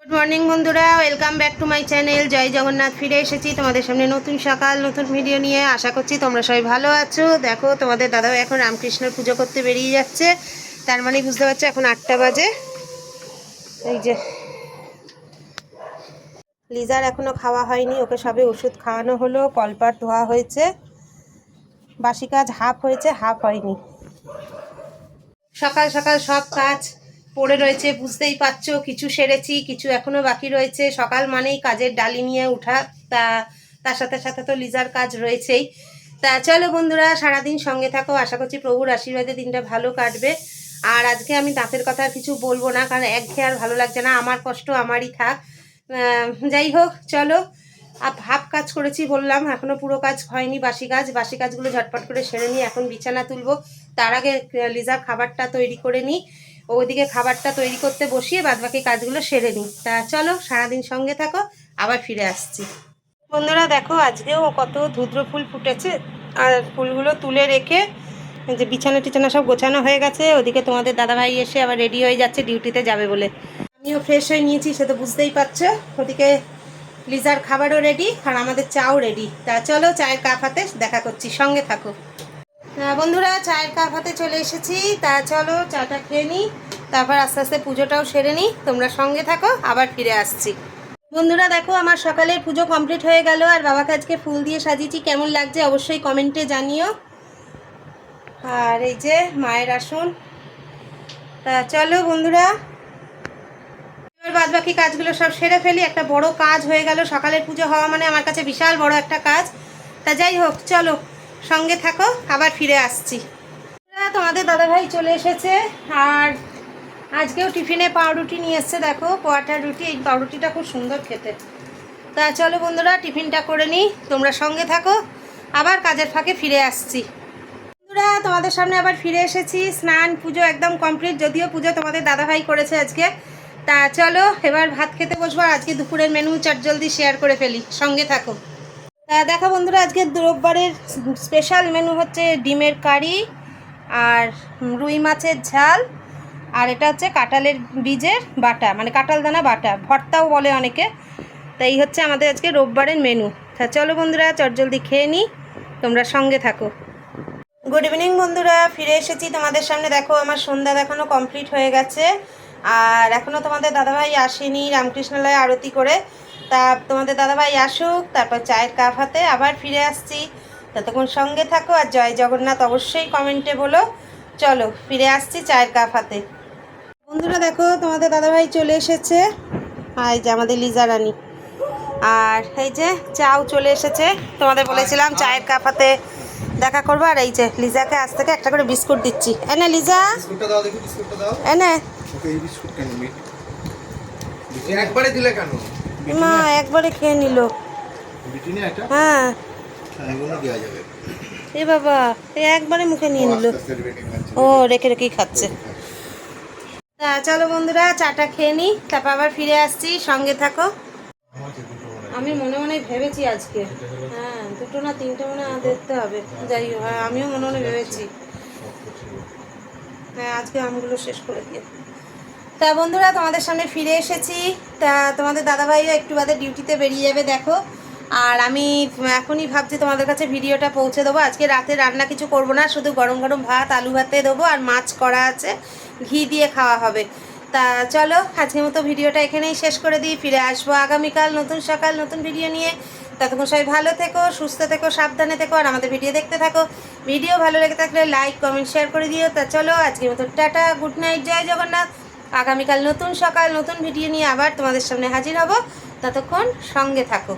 Good morning বন্ধুরা। Welcome back to my channel জয় জগন্নাথ, ফিরে এসেছি তোমাদের সামনে নতুন সকাল, নতুন ভিডিও নিয়ে। আশা করছি তোমরা সবাই ভালো আছো। দেখো, তোমাদের দাদাও এখন রামকৃষ্ণের পুজো করতে বেরিয়ে যাচ্ছে। তার মানে বুঝতে পারছ, এখন আটটা বাজে। এই যে, লিজার এখনও খাওয়া হয়নি। ওকে সবে ওষুধ খাওয়ানো হলো কলপাট ধোয়া হয়েছে। বাসি কাজ হাফ হয়েছে, হাফ হয়নি। সকাল সকাল সব কাজ পড়ে রয়েছে, বুঝতেই পারছ, কিছু সেরেছি, কিছু এখনও বাকি রয়েছে। সকাল মানেই কাজের ডালি নিয়ে ওঠা, তা, তার সাথে সাথে তো লিজার কাজ রয়েছেই। তা চলো বন্ধুরা, সারাদিন সঙ্গে থাকো, আশা করছি প্রভুর আশীর্বাদে দিনটা ভালো কাটবে। আর আজকে আমি দাঁতের কথা আর কিছু বলব না, কারণ একঘেয়ে আর ভালো লাগছে না, আমার কষ্ট আমারই থাক। যাই হোক, চলো। হাফ কাজ করেছি বললাম, এখনও পুরো কাজ হয়নি, বাসি কাজ। বাসি কাজগুলো ঝটপট করে সেরে নিই, এখন বিছানা তুলবো। তার আগে লিজার খাবারটা তৈরি করে নিই। ওইদিকে খাবারটা তৈরি করতে বসিয়ে বাদবাকি কাজগুলো সেরে নিই। তা চলো, সারাদিন সঙ্গে থাকো, আবার ফিরে আসছি। বন্ধুরা, দেখো, আজকেও কত ধুদ্র ফুল ফুটেছে। আর ফুলগুলো তুলে রেখে যে বিছানা টিছানা সব গোছানো হয়ে গেছে। ওদিকে তোমাদের দাদাভাই এসে আবার রেডি হয়ে যাচ্ছে, ডিউটিতে যাবে বলে। আমিও ফ্রেশ হয়ে নিয়েছি, সে তো বুঝতেই পারছ। ওদিকে লিজার খাবারও রেডি, আর আমাদের চাও রেডি। তা চলো, চায়ের কাপ হাতে দেখা করছি, সঙ্গে থাকো। বন্ধুরা, চায়ের কাপ হাতে চলে এসেছি। তা চলো, চাটা খেয়ে নিই। তারপর আস্তে আস্তে পুজোটাও সেরে নিই। তোমরা সঙ্গে থাকো, আবার ফিরে আসছি। বন্ধুরা, দেখো, আমার সকালের পুজো কমপ্লিট হয়ে গেল। আর বাবাকে আজকে ফুল দিয়ে সাজিয়েছি। কেমন লাগছে অবশ্যই কমেন্টে জানিও। আর এই যে মায়ের আসন। তা চলো, বন্ধুরা। এবার বাদ বাকি কাজগুলো সব সেরে ফেলি। একটা বড় কাজ হয়ে গেল। সকালের পুজো হওয়া মানে আমার কাছে বিশাল বড় একটা কাজ। তা যাই হোক, চলো। সঙ্গে থাকো, আবার ফিরে আসছি। তোমাদের দাদাভাই চলে এসেছে, আর আজকেও টিফিনে পাউরুটি নিয়ে এসছে, দেখো কোয়াটার রুটি, এই পাউরুটিটা খুব সুন্দর খেতে। তা চলো বন্ধুরা, টিফিনটা করে নিই, তোমরা সঙ্গে থাকো, আবার কাজের ফাঁকে ফিরে আসছি। বন্ধুরা, তোমাদের সামনে আবার ফিরে এসেছি, স্নান, পুজো একদম কমপ্লিট, যদিও পুজো তোমাদের দাদাভাই করেছে আজকে। তা চলো, এবার ভাত খেতে বসবো আজকে দুপুরের মেনু চটজলদি শেয়ার করে ফেলি, সঙ্গে থাকো। দেখো বন্ধুরা, আজকে রোববারের স্পেশাল মেনু হচ্ছে ডিমের কারি আর রুই মাছের ঝাল। আর এটা হচ্ছে কাঁঠালের বীজের বাটা মানে কাঁঠাল দানা বাটা। ভর্তাও বলে অনেকে। তা এই হচ্ছে আমাদের আজকে রোববারের মেনু তা চলো বন্ধুরা, চটজলদি খেয়ে নিই। তোমরা সঙ্গে থাকো। গুড ইভিনিং বন্ধুরা, ফিরে এসেছি তোমাদের সামনে। দেখো, আমার সন্ধ্যা দেখানো কমপ্লিট হয়ে গেছে। আর এখনও তোমাদের দাদাভাই আসেনি রামকৃষ্ণালয়ে আরতি করে। তা তোমাদের দাদাভাই আসুক তারপর চায়ের কাপ হাতে আবার ফিরে আসছি। ততক্ষণ সঙ্গে থাকো আর জয় জগন্নাথ অবশ্যই কমেন্টে বলো। চলো ফিরে আসছি চায়ের কাপ হাতে। বন্ধুরা দেখো তোমাদের দাদাভাই চলে এসেছে। আর এই যে আমাদের লিজা রানী। আর এই যে চাও চলে এসেছে। তোমাদের বলেছিলাম চায়ের কাপ হাতে দেখা করব। আর এই যে লিজাকে আজ থেকে একটা করে বিস্কুট দিচ্ছি। এনে লিজা। এনে একবারে দিলে কেন? মা একবারে খেয়ে নিল। না হ্যাঁ। এ বাবা এ একবারে মুখে নিয়ে নিল। ও রেখে রেখেই খাচ্ছে। চলো বন্ধুরা চাটা খেয়ে নিই তারপর আবার ফিরে আসছি সঙ্গে থাকো। আমি মনে মনে ভেবেছি আজকে। হ্যাঁ দুটো না তিনটে মনে দেখতে হবে। যাই হোক হ্যাঁ আমিও মনে মনে ভেবেছি। হ্যাঁ আজকে আমগুলো শেষ করে দিয়ে তা বন্ধুরা, তোমাদের সামনে ফিরে এসেছি। তা তোমাদের দাদাভাইও একটু বাদে ডিউটিতে বেরিয়ে যাবে, দেখো। আর আমি এখনই ভাবছি তোমাদের কাছে ভিডিওটা পৌঁছে দেবো। আজকে রাতে রান্না কিছু করব না, শুধু গরম গরম ভাত, আলু ভাতে দেবো, আর মাছ করা আছে, ঘি দিয়ে খাওয়া হবে। তা চলো, আজকের মতো ভিডিওটা এখানেই শেষ করে দিই। ফিরে আসব আগামীকাল নতুন সকাল, নতুন ভিডিও নিয়ে। ততক্ষণ সবাই ভালো থেকো, সুস্থ থেকো, সাবধানে থেকো, আর আমাদের ভিডিও দেখতে থাকো। ভিডিও ভালো লেগে থাকলে লাইক, কমেন্ট, শেয়ার করে দিও। তা চলো, আজকের মতো টাটা, গুড নাইট, জয় জগন্নাথ। আগামীকাল নতুন সকাল নতুন ভিডিও নিয়ে আবার তোমাদের সামনে হাজির হব। ততক্ষণ সঙ্গে থাকো।